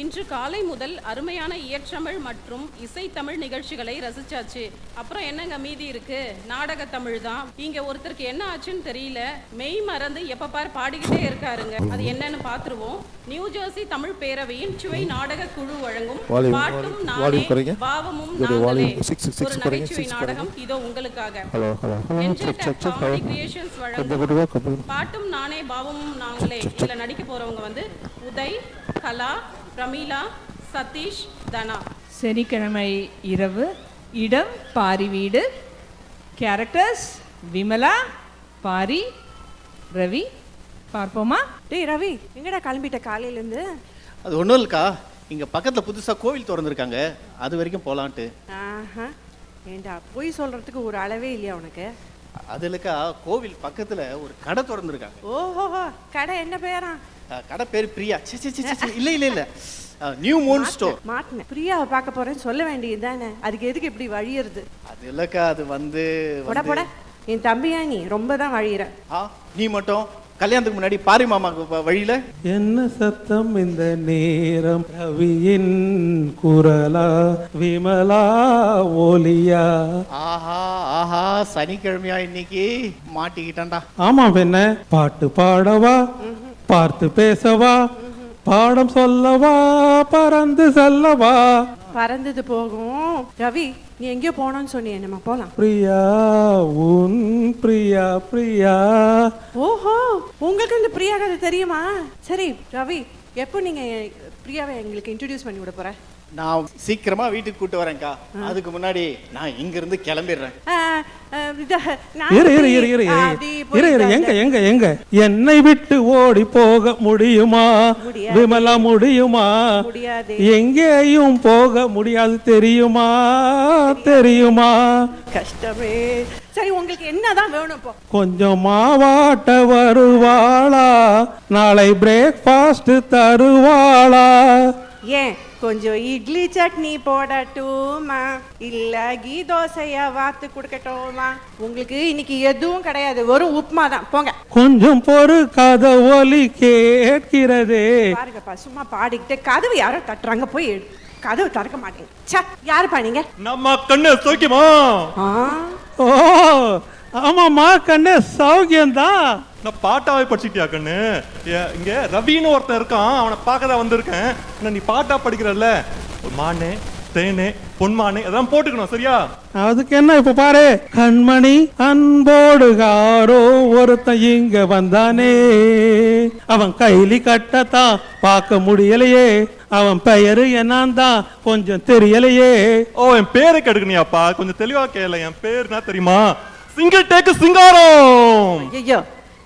இன்று காலை முதல் அருமையான இயற்றமிழ் மற்றும் இசைத்தமிழ் நிகழ்ச்சிகளை ரசிச்சாச்சு. அப்புறம் என்னங்க மீதி இருக்கு? நாடக தமிழ் தான் இங்க ஒருத்தருக்கு என்ன ஆச்சுன்னு தெரியல. மெய் மறந்து எப்ப பார் பாடிக்கிட்டே இருக்காருங்க. அது என்னன்னு பாத்துருவோம். நியூ ஜெர்சி தமிழ் பேரவையின் சுவை நாடக குழு வழங்கும் பாட்டும் நானே. பாவமும் நாங்களே. ஒரு நகைச்சுவை நாடகம் இதோ உங்களுக்காக. பாட்டும் நானே பாவமும் நாங்களே. இதுல நடிக்க போறவங்க வந்து உதய் கலா பிரமீளா சதீஷ் தனா. சனிக்கிழமை இரவு இடம் பாரி வீடு கேரக்டர்ஸ் விமலா பாரி ரவி. பார்ப்போமா? டேய் ரவி எங்கடா கிளம்பிட்ட காலையிலேருந்து? அது ஒன்றும் இல்லைக்கா. இங்கே பக்கத்தில் புதுசாக கோவில் திறந்துருக்காங்க. அது வரைக்கும் போகலான்ட்டு ஆஹா. ஏண்டா பொய் சொல்கிறதுக்கு ஒரு அளவே இல்லையா உனக்கு? அது இல்லைக்கா கோவில் பக்கத்தில் ஒரு கடை திறந்துருக்காங்க. ஓஹோஹோ கடை என்ன பேரா? கடை பேர் பிரியா. சி சி சி இல்லை இல்லை இல்லை. நியூ மூன் ஸ்டோர் மாட்டினேன் பிரியாவை பார்க்க போறேன்னு சொல்ல வேண்டியது தானே. அதுக்கு எதுக்கு இப்படி வழியறது? அது இல்லைக்கா அது வந்து போட போட. என் தம்பியா நீ? ரொம்ப தான் வழியிற. ஆ நீ மட்டும் கல்யாணத்துக்கு முன்னாடி பாரி மாமாக்கு வழியில. என்ன சத்தம் இந்த நேரம்? ரவியின் குரலா விமலா ஒலியா? ஆஹா ஆஹா சனிக்கிழமையா இன்னைக்கு? மாட்டிக்கிட்டான்டா. ஆமா என்ன பாட்டு பாடவா? பார்த்து பேசவா பாடம் சொல்லவா பறந்து செல்லவா? பறந்தது போகும். ரவி நீ எங்கேயோ போனோம்னு சொன்னியே நம்ம போலாம். பிரியா உன் பிரியா பிரியா. ஓஹோ உங்களுக்கு இந்த பிரியா கதை தெரியுமா? சரி ரவி எப்போ நீங்க பிரியாவை எங்களுக்கு இன்ட்ரடியூஸ் பண்ணி விட போற? நான் சீக்கிரமா வீட்டுக்கு கூட்டு வரேன்க்கா. அதுக்கு முன்னாடி நான் இங்க இருந்து கிளம்பிடுறேன் எங்க. எங்க எங்க? என்னை விட்டு ஓடி போக முடியுமா. விமலா முடியுமா. எங்கேயும் போக முடியாது தெரியுமா? தெரியுமா? கஷ்டமே. சரி உங்களுக்கு என்னதான் வேணும் இப்போ? கொஞ்சம் மாவாட்ட வருவாளா? நாளை பிரேக்ஃபாஸ்ட் தருவாளா? ஏன்? கொஞ்சம் இட்லி சட்னி போடட்டுமா? இல்ல கீ தோசையா வாத்து கொடுக்கட்டுமா? உங்களுக்கு இன்னைக்கு எதுவும் கிடையாது. வெறும் உப்புமா தான் போங்க. கொஞ்சம் பொறு கதை ஒலி கேட்கிறதே. பாருங்கப்பா சும்மா பாடிக்கிட்டு கதவு யாரோ தட்டுறாங்க. போய். கதவு திறக்க மாட்டீங்க ச்சே யாருப்பா நீங்க? நம்ம கண்ணு சோக்கியமா? ஆ. ஓ ஆமாம்மா கண்ணு சௌக்கியம்தான். நான் பாட்டாவே படிச்சுட்டியா கண்ணு? இங்க ரவின்னு ஒருத்தன் இருக்கான் அவனை பார்க்க தான் வந்திருக்கேன். ஆனா நீ பாட்டா படிக்கிறல்ல? மானே தேனே பொன்மானே அதான் போட்டுக்கணும் சரியா? அதுக்கு என்ன இப்ப பாரு? கண்மணி அன்போடுகாரோ ஒருத்தன் இங்க வந்தானே. அவன் கைலி கட்டத்தான் பார்க்க முடியலையே. அவன் பெயரு என்னன்னு தான் கொஞ்சம் தெரியலையே. ஓ என் பேரை கெடுக்கணியாப்பா கொஞ்சம் தெளிவா கேள என் பேர் என்ன தெரியுமா? Single take Singaram! ஐயோ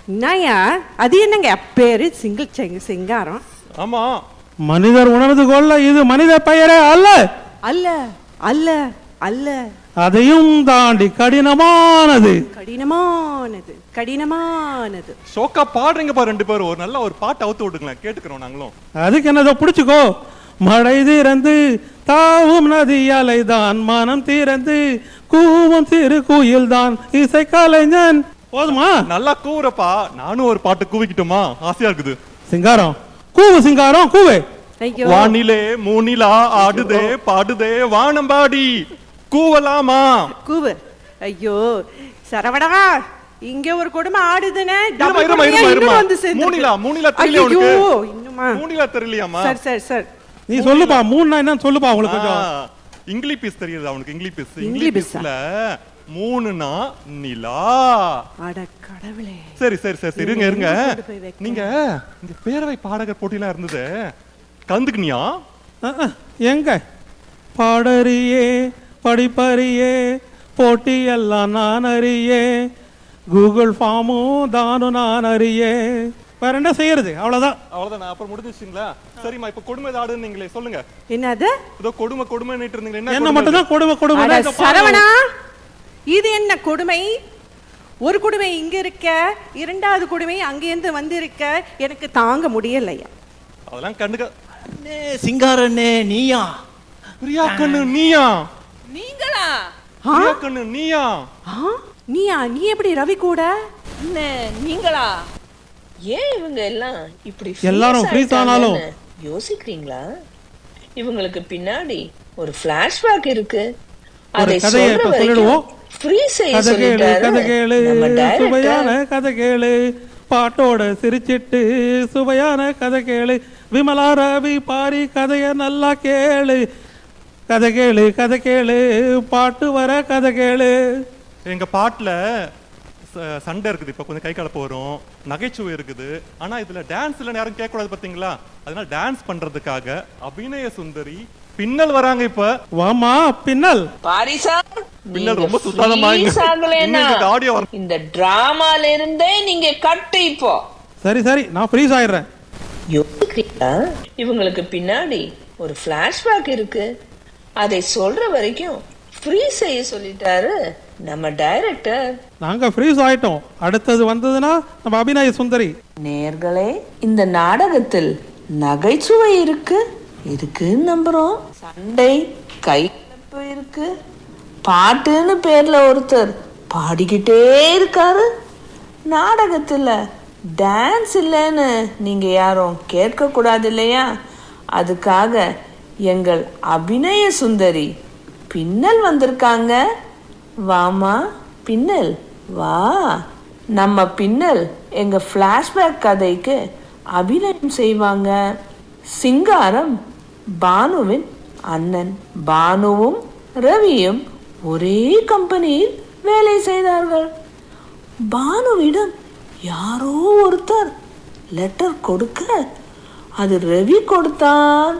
என்னய்யா அது என்னங்க? பேரு சிங்கிள் செங்க சிங்காரம். ஆமா. மனிதர் உணர்ந்து கொள்ள இது மனித பெயரே அல்ல. அல்ல அல்ல அல்ல. அதையும் தாண்டி கடினமானது. கடினமானது கடினமானது. ஷோக்கா பாடுறீங்கப்பா ரெண்டு பேரும். ஒரு நல்ல ஒரு பாட்டு அவுத்து விட்டுங்களேன் கேட்டுக்கிறோம் நாங்களும். அதுக்கு என்னதோ பிடிச்சுக்கோ. மழை திறந்து தாவும் நதி அலைதான். மனம் திறந்து கூவும் சிறு குயில் தான் இசை கலைஞன் போதுமா? நல்லா கூவுறப்பா. நானும் ஒரு பாட்டு கூவிக்கிட்டுமா? ஆசையா இருக்குது. சிங்காரம். கூவு சிங்காரம் கூவு. வானிலே மூனிலா ஆடுதே பாடுதே வானம்பாடி கூவலாமா? கூவு. ஐயோ சரவடா இங்க ஒரு கொடுமை ஆடுதுனே. வந்து. மூணிலா, மூணிலா தெரியலையா ஐயோ? இன்னுமா? மூனிலா தெரியலையாமா சார் சார் சார். நீ சொல்லுப்பா. மூணுனா என்னன்னு சொல்லுப்பா உங்களுக்கு கொஞ்சம். இங்கிலீஷ் பீஸ் தெரியுது அவனுக்கு இங்கிலீஷ் பீஸ் இங்கிலீஷ் இங்கிலீஷ் பீஸா? பீஸ்ல மூணுனா நிலா. அட கடவுளே. சரி சரி சரி இருங்க இருங்க? நீங்க இங்க பேரவை பாடகர் போட்டிலாம் இருந்தது அஹ், எங்க? பாடறியே படிப்பறியே போட்டியெல்லாம் நான் அறியே. கூகுள் ஃபார்மும் தானும் நான் அறியே. வேற என்ன செய்யறது? அவ்வளவுதான். அவ்வளவுதான்? நான் அப்புறம் முடிஞ்சிச்சுங்களா சரிம்மா இப்ப கொடுமை தாடுன்னு நீங்களே சொல்லுங்க. என்னது? ஏதோ கொடுமை கொடுமைன்னு இருந்தீங்களே என்ன என்ன கொடுமை? மட்டும் தான் கொடுமை கொடுமை இந்த. சரவணா! இது என்ன கொடுமை? ஒரு கொடுமை இங்க இருக்க இரண்டாவது கொடுமை அங்கேருந்து வந்திருக்க எனக்கு தாங்க முடியலையா? அதெல்லாம் கண்டுக்க அண்ணே சிங்காரண்ணே நீயா? பிரியா கண்ணு நீயா? நீங்களா? பிரியா கண்ணு நீயா? நீயா? நீ எப்படி ரவி கூட? என்ன நீங்களா? ஏன் இவங்க எல்லாம் இப்படி எல்லாரும் ஆனாலும். ஆயிட்டாங்கன்னு யோசிக்கிறீங்களா? இவங்களுக்கு பின்னாடி ஒரு பிளாஷ்பேக் இருக்கு. ஒரு அதை சொல்ற வரைக்கும் சொல்லிடுவோம். ஃப்ரீ செய்ய கதை கேளு கதை கேளு சுவையான கதை கேளு. பாட்டோட சிரிச்சிட்டு சுவையான கதை கேளு. விமலா ரவி பாரி கதைய நல்லா கேளு. கதை கேளு கதை கேளு பாட்டு வர கதை கேளு. எங்க பாட்டுல ச- சண்டை இருக்குது. இப்ப கொஞ்சம் கை கலப்பு வரும் நகைச்சுவை இருக்குது. ஆனா இதுல டான்ஸ் இல்ல யாரும் கேட்க கூடாது பாத்தீங்களா அதனால டான்ஸ் பண்றதுக்காக அபிநய சுந்தரி பின்னல் வராங்க இப்ப. வாமா பின்னல். பாரிசா பின்னல் ரொம்ப audio வரணும். இந்த டிராமால இருந்தே நீங்க கட்டு இப்போ. சரி சரி நான் ஃப்ரீஸ் ஆயிடுறேன்? இவங்களுக்கு பின்னாடி ஒரு பிளாஷ்பேக் இருக்கு. அதை சொல்ற வரைக்கும் ஃப்ரீ செய்ய சொல்லிட்டாரு நம்ம டைரக்டர் நாங்க ஃப்ரீஸ் ஆயிட்டோம். அடுத்தது வந்ததுன்னா நம்ம அபிநய சுந்தரி. நேர்களே இந்த நாடகத்தில் நகைச்சுவை இருக்கு. இருக்குன்னு நம்புறோம். சண்டை கை இருக்கு. பாட்டுன்னு பேர்ல ஒருத்தர் பாடிக்கிட்டே இருக்காரு. நாடகத்தில் டான்ஸ் இல்லைன்னு நீங்க யாரும் கேட்க கூடாது இல்லையா? அதுக்காக எங்கள் அபிநய சுந்தரி பின்னல் வந்திருக்காங்க. வாமா பின்னல் வா. நம்ம பின்னல் எங்க ஃப்ளாஷ்பேக் கதைக்கு அபிநயம் செய்வாங்க. சிங்காரம் பானுவின் அண்ணன் பானுவும் ரவியும் ஒரே கம்பெனியில் வேலை செய்தார்கள். பானுவிடம் யாரோ ஒருத்தர் லெட்டர் கொடுக்க அது ரவி கொடுத்தான்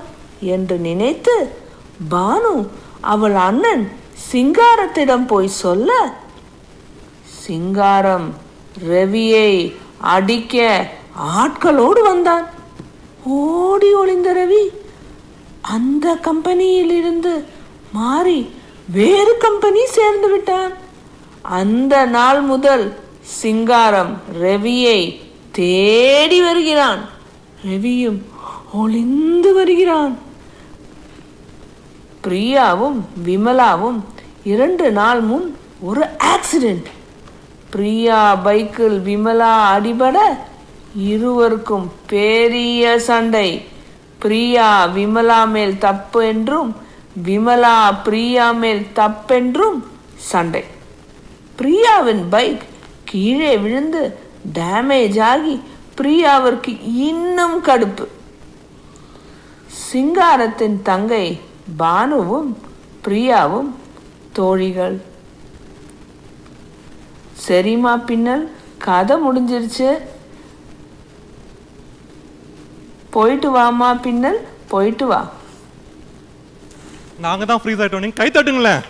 என்று நினைத்து பானு அவள் அண்ணன் சிங்காரத்திடம் போய் சொல்ல சிங்காரம் ரவியை அடிக்க ஆட்களோடு வந்தான். ஓடி ஒளிந்த ரவி அந்த கம்பெனியிலிருந்து மாறி வேறு கம்பெனி சேர்ந்து விட்டான். அந்த நாள் முதல் சிங்காரம் ரவியை தேடி வருகிறான். ரவியும் ஒளிந்து வருகிறான். பிரியாவும் விமலாவும் இரண்டு நாள் முன் ஒரு ஆக்சிடென்ட் பிரியா பைக்கில் விமலா அடிபட இருவருக்கும் பெரிய சண்டை. பிரியா விமலா மேல் தப்பு என்றும் விமலா பிரியா மேல் தப்பென்றும் சண்டை. பிரியாவின் பைக் கீழே விழுந்து டேமேஜ் ஆகி பிரியாவிற்கு இன்னும் கடுப்பு. சிங்காரத்தின் தங்கை பானுவும் பிரியாவும் தோழிகள். சரிம்மா பின்னல் கதை முடிஞ்சிருச்சு. போயிட்டு வாமா பின்னல் போயிட்டு வா. நாங்க தான் ஃப்ரீஸ் ஆயிட்டோம். நீங்க கை தட்டுங்களேன்.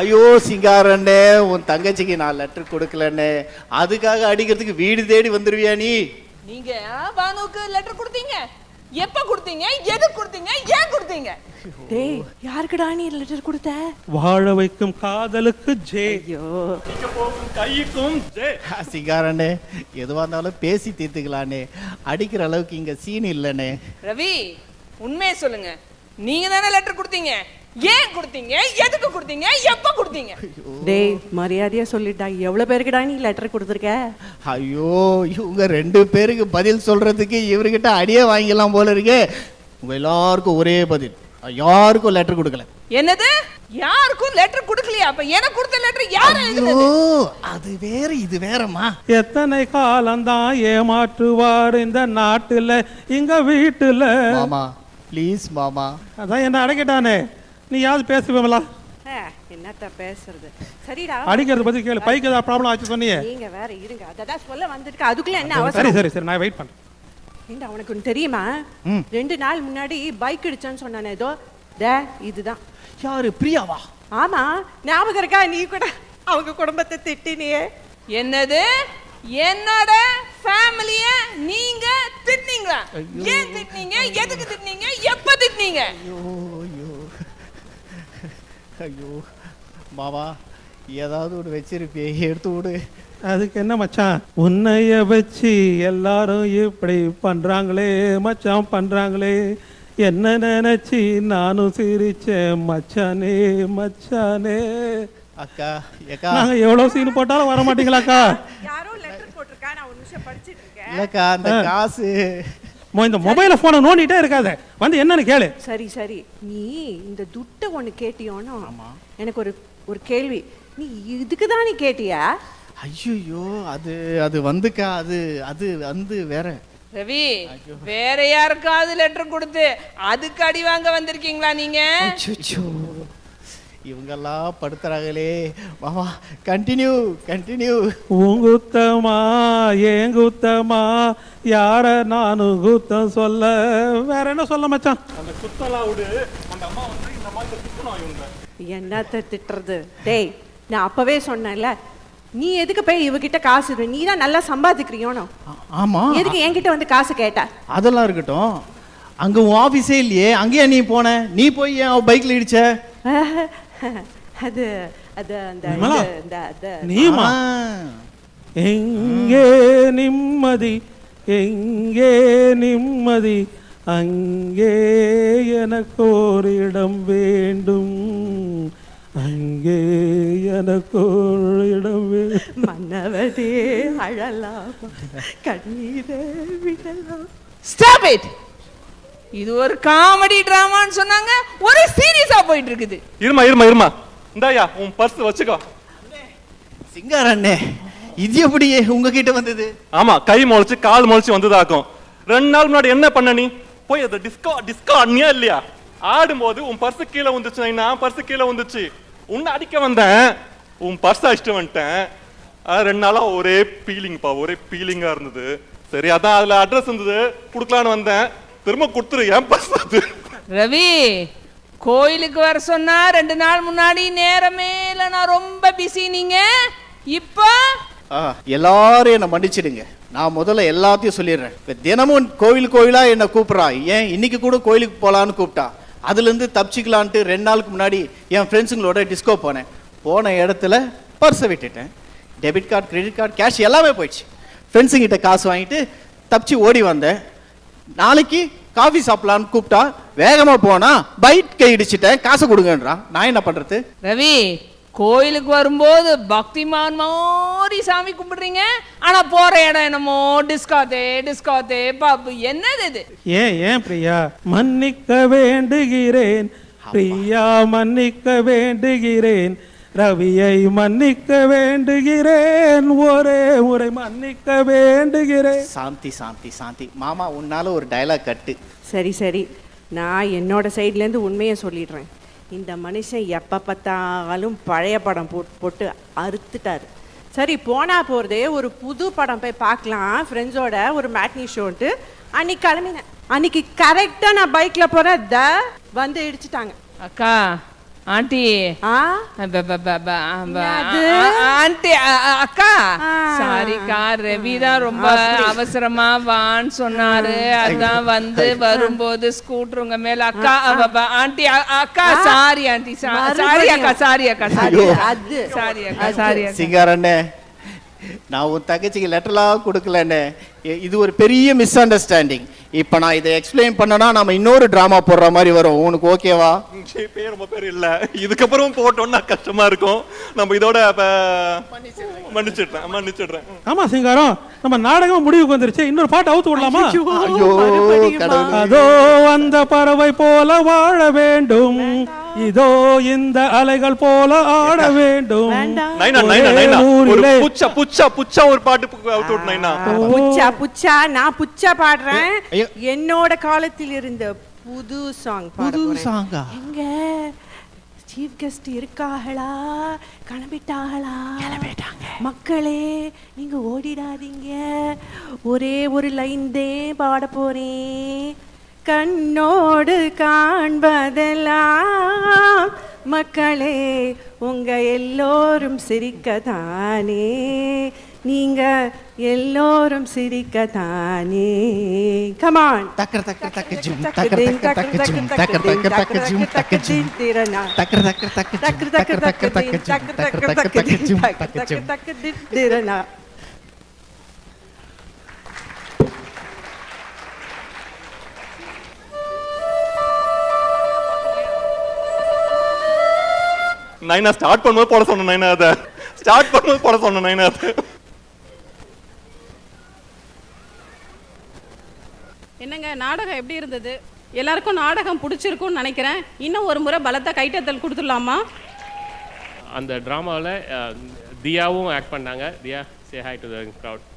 ஐயோ சிங்காரண்ணே உன் தங்கச்சிக்கு நான் லெட்டர் கொடுக்கலண்ணே. அதுக்காக அடிக்கிறதுக்கு வீடு தேடி வந்துருவியா நீ? நீங்க பானுக்கு லெட்டர் கொடுத்தீங்க? எப்ப கொடுத்தீங்க? எது கொடுத்தீங்க? ஏன் கொடுத்தீங்க? டேய் யாருக்குடா நீ லெட்டர் கொடுத்த? வாழ வைக்கும் காதலுக்கு ஜே. ஐயோ. கைக்கும் ஜே. சிங்காரண்ணே எதுவா இருந்தாலும் பேசி தீர்த்துக்கலானே. அடிக்கிற அளவுக்கு இங்க சீன் இல்லைண்ணே ரவி உண்மையை சொல்லுங்க. நீங்க தானே லெட்டர் கொடுத்தீங்க? ஏன் கொடுத்தீங்க? எதுக்கு கொடுத்தீங்க? எப்ப கொடுத்தீங்க? டேய் மரியாதையா சொல்லிட்டா. எவ்வளவு பேருக்குடா நீ லெட்டர் கொடுத்துருக்க? ஐயோ இவங்க ரெண்டு பேருக்கு பதில் சொல்றதுக்கு இவர்கிட்ட அடியே வாங்கிக்கலாம் போல இருக்கே. உங்க எல்லாருக்கும் ஒரே பதில். யாருக்கும் லெட்டர் கொடுக்கல. என்னது? யாருக்கும் லெட்டர் கொடுக்கலையா? அப்ப எனக்கு கொடுத்த லெட்டர் யார் ஐயோ அது வேற இது வேறம்மா. எத்தனை காலம்தான் ஏமாற்றுவார் இந்த நாட்டுல இங்க வீட்டுல? மாமா ப்ளீஸ் மாமா. அதான் என்ன அடக்கிட்டானே. நீ யாவது பேசுவேங்களா என்னத்த பேசுறது? சரிடா. அடிக்கிறத பத்தி கேளு. பைக்கு ஏதாவது ப்ராப்ளம் ஆச்சு சொன்னியே. நீங்க வேற இருங்க. அததான் சொல்ல வந்துருக்க அதுக்குள்ள என்ன சரி அவசரம்? சரி சரி நான் வெயிட் பண்றேன். ஏண்டா உனக்கு தெரியுமா? ரெண்டு நாள் முன்னாடி பைக் அடிச்சேன்னு சொன்னானே ஏதோ டே இதுதான். யாரு பிரியாவா? ஆமா ஞாபகம் இருக்கா? நீ கூட அவங்க குடும்பத்தை திட்டினியே. என்னது? என்னோட ஃபேமிலிய நீங்க திட்டினீங்களா? ஏன் திட்டினீங்க? எதுக்கு திட்டினீங்க? எப்ப திட்டினீங்க? ஐயோ மாமா ஏதாவது ஒன்று வச்சிருப்பியே எடுத்து விடு. அதுக்கு என்ன மச்சான்? உன்னைய வச்சு எல்லாரும் இப்படி பண்றாங்களே மச்சான் பண்றாங்களே. என்ன நினைச்சு நானும் சிரிச்சேன் மச்சானே மச்சானே. அக்கா ஏக்கா. நாங்க எவ்வளவு சீன் போட்டாலும் வர மாட்டீங்களாக்கா யாரோ லெட்டர் போட்டிருக்கா நான் ஒரு நிமிஷம் படிச்சிட்டு இருக்கேன். இல்லக்கா அந்த காசு. இந்த மொபைலை ஃபோனை நோண்டிட்டே இருக்காத. வந்து என்னன்னு கேளு. சரி சரி. நீ இந்த துட்டை ஒன்று கேட்டியோனோ எனக்கு ஒரு ஒரு கேள்வி. நீ இதுக்கு தான் நீ கேட்டியா? ஐயோ அது அது வந்துக்கா அது அது வந்து வேற. ரவி வேற யாருக்காவது லெட்டர் கொடுத்து அதுக்கு அடி வாங்க வந்திருக்கீங்களா நீங்க. இவங்கெல்லாம் படுத்துறாங்களே. மாமா கண்டினியூ கண்டினியூ உங்குத்தமா ஏங்குத்தமா யார நானும் குத்தம் சொல்ல? வேற என்ன சொல்ல மச்சான்? அந்த குத்தலாம் விடு. அந்த அம்மா வந்து இந்த மாதிரி குத்தணும் இவங்க. என்னத்த திட்டுறது? டேய் நான் அப்பவே சொன்னேன்ல நீ எதுக்கு போய் இவகிட்ட காசு? நீ தான் நல்லா சம்பாதிக்கிறியோனோ? ஆமா. எதுக்கு என்கிட்ட வந்து காசு கேட்ட? அதெல்லாம் இருக்கட்டும். அங்க உன் ஆபீஸே இல்லையே. அங்கேயா நீ போன? நீ போய் ஏன் பைக்ல இடிச்ச? அது அது அந்த நீமா. எங்கே நிம்மதி எங்கே நிம்மதி அங்கே எனக்கு ஒரு இடம் வேண்டும் அங்கே எனக்கு ஒரு இடம் வேண்டும். மன்னவதே அழலாம் கண்ணீரே விடலாம். ஸ்டாப் இட் இது ஒரு காமெடி டிராமான்னு சொன்னாங்க. ஒரு சீரியஸா போயிட்டு இருக்குது இருமா இருமா இருமா. இந்தாயா உன் பர்ஸ் வச்சுக்கோ. சிங்கார அண்ணே? இது எப்படி உங்ககிட்ட வந்தது? ஆமா கை முளைச்சு கால் முளைச்சு வந்ததாக்கும் ரெண்டு நாள் முன்னாடி என்ன பண்ண நீ? போய் அதை டிஸ்கோ டிஸ்கோ அண்ணியா இல்லையா? ஆடும்போது உன் பர்ஸ் கீழே வந்துச்சு நான் பர்ஸ் கீழே வந்துச்சு உன்னை அடிக்க வந்தேன். உன் பர்ஸ் அடிச்சுட்டு வந்துட்டேன். அது ரெண்டு நாளா ஒரே பீலிங்ப்பா ஒரே பீலிங்கா இருந்தது. சரி அதான் அதுல அட்ரஸ் இருந்தது. கொடுக்கலான்னு வந்தேன். திரும்ப கொடுத்துரு பர்ஸ் அது ரவி கோயிலுக்கு வர சொன்னா ரெண்டு நாள் முன்னாடி நேரமே இல்ல நான் ரொம்ப பிஸி நீங்க. இப்போ? ஆ, எல்லாரும் என்னை மன்னிச்சிடுங்க. நான் முதல்ல எல்லாத்தையும் சொல்லிடுறேன். இப்ப தினமும் கோவில் கோயிலா என்னை கூப்பிடுறா. ஏன் இன்னைக்கு கூட கோயிலுக்கு போலான்னு கூப்பிட்டா. அதுல இருந்து தப்பிச்சுக்கலான்ட்டு ரெண்டு நாளுக்கு முன்னாடி என் ஃப்ரெண்ட்ஸுங்களோட டிஸ்கோ போனேன். போன இடத்துல பர்ஸை விட்டுட்டேன். Debit card credit card cash எல்லாமே போயிடுச்சு. ஃப்ரெண்ட்ஸுங்கிட்ட காசு வாங்கிட்டு தப்பிச்சு ஓடி வந்தேன். நாளைக்கு காஃபி சாப்பிடலான்னு கூப்பிட்டா வேகமா போனா பைக் கை இடிச்சிட்டேன் காசை கொடுங்கன்றான் நான் என்ன பண்றது? ரவி கோயிலுக்கு வரும்போது பக்திமான் மாதிரி சாமி கும்பிடுறீங்க. ஆனா போற இடம் என்னமோ டிஸ்காத்தே டிஸ்காத்தே பாப்பு என்னது இது? ஏன் ஏன் பிரியா? மன்னிக்க வேண்டுகிறேன். பிரியா மன்னிக்க வேண்டுகிறேன். ரவியை மன்னிக்க வேண்டுகிறேன். ஒரே முறை மன்னிக்க வேண்டுகிறேன். சாந்தி சாந்தி சாந்தி. மாமா உன்னால ஒரு டயலாக் கட்டு. சரி சரி. நான் என்னோட சைட்லேருந்து உண்மையை சொல்லிடுறேன். இந்த மனுஷன் எப்போ பார்த்தாலும் பழைய படம் போட்டு போட்டு அறுத்துட்டாரு. சரி போனா போகிறதே ஒரு புது படம் போய் பார்க்கலாம். ஃப்ரெண்ட்ஸோட ஒரு மேட்னி ஷோன்ட்டு அன்னைக்கு கிளம்பினேன். அன்னைக்கு கரெக்டாக நான் பைக்கில் போகிறேன் த வந்து இடிச்சிட்டாங்க. அக்கா ஆண்டி. ஆண்டி அக்கா. சாரிக்கா ரவி தான் ரொம்ப அவசரமா வான்னு சொன்னாரு. அதான் வந்து வரும்போது ஸ்கூட்டர் உங்க மேல அக்கா ஆண்டி அக்கா சாரி ஆண்டி சா- சாரி அக்கா சாரி அக்கா சாரி சாரி அக்கா. சாரி அக்கா. சிங்காரண்ணே நான் உன் தங்கச்சிக்கு லெட்டர்லாம் கொடுக்கலண்ணே. இ- இது ஒரு பெரிய மிஸ் அண்டர்ஸ்டாண்டிங் இப்போ நான் இதை எக்ஸ்பிளைன் பண்ணனா நம்ம இன்னொரு ட்ராமா போடுற மாதிரி வரும். உனக்கு ஓகேவா பேர் ரொம்ப பேர் இல்ல. இதுக்கப்புறம் போட்டோம்னா கஷ்டமா இருக்கும். நம்ம இதோட அப்ப மன்னிச்சிடுறேன். மன்னிச்சிடுறேன் ஆமா சிங்காரம். நம்ம நாடகம் முடிவுக்கு வந்துருச்சு. இன்னொரு பாட்டு அவுத்து விடலாமா? ஐயோ. அதோ அந்த பறவை போல வாழ வேண்டும். இதோ இந்த அலைகள் போல ஆட வேண்டும். வேண்டாம். நைனா நைனா நைனா. ஒரே ஒரு ஊரிலே புச்சா புச்சா புச்சா ஒரு பாட்டு நைனா. புச்சா புச்சா நான் புச்சா பாடுறேன். என்னோட காலத்தில் இருந்த புது சாங் புது சாங்கா எங்க? சீஃப் கெஸ்ட் இருக்காங்களா கிளம்பிட்டாங்களா மக்களே நீங்க ஓடிடாதீங்க. ஒரே ஒரு லைன் தான் பாட போறேன். கண்ணோடு காண்பதெல்லாம் மக்களே உங்க எல்லோரும் சிரிக்கத்தானே நீங்க எல்லோரும் சிரிக்கத்தானே கமான் தக்கர தக்கர தக்க ஜும் தக்கர தக்கர தக்க ஜும் தக்கர தக்கர தக்க ஜும் தக்க ஜும் தக்கர தக்கர தக்க தக்கர தக்கர தக்க ஜும் தக்கர தக்கர தக்க ஜும் தக்க ஜும் நைனா ஸ்டார்ட் பண்ணும்போது போட சொன்ன நைனா அத. ஸ்டார்ட் பண்ணும்போது போட சொன்ன நைனா அது. என்னங்க என்னங்க நாடகம் எப்படி இருந்தது? எல்லாருக்கும் நாடகம் பிடிச்சிருக்கும்னு நினைக்கிறேன். இன்னும் ஒரு முறை பலத்த கைட்டத்தல் கொடுத்துடலாமா? அந்த ட்ராமாவில் தியாவும் ஆக்ட் பண்ணாங்க. Diya say hi to the crowd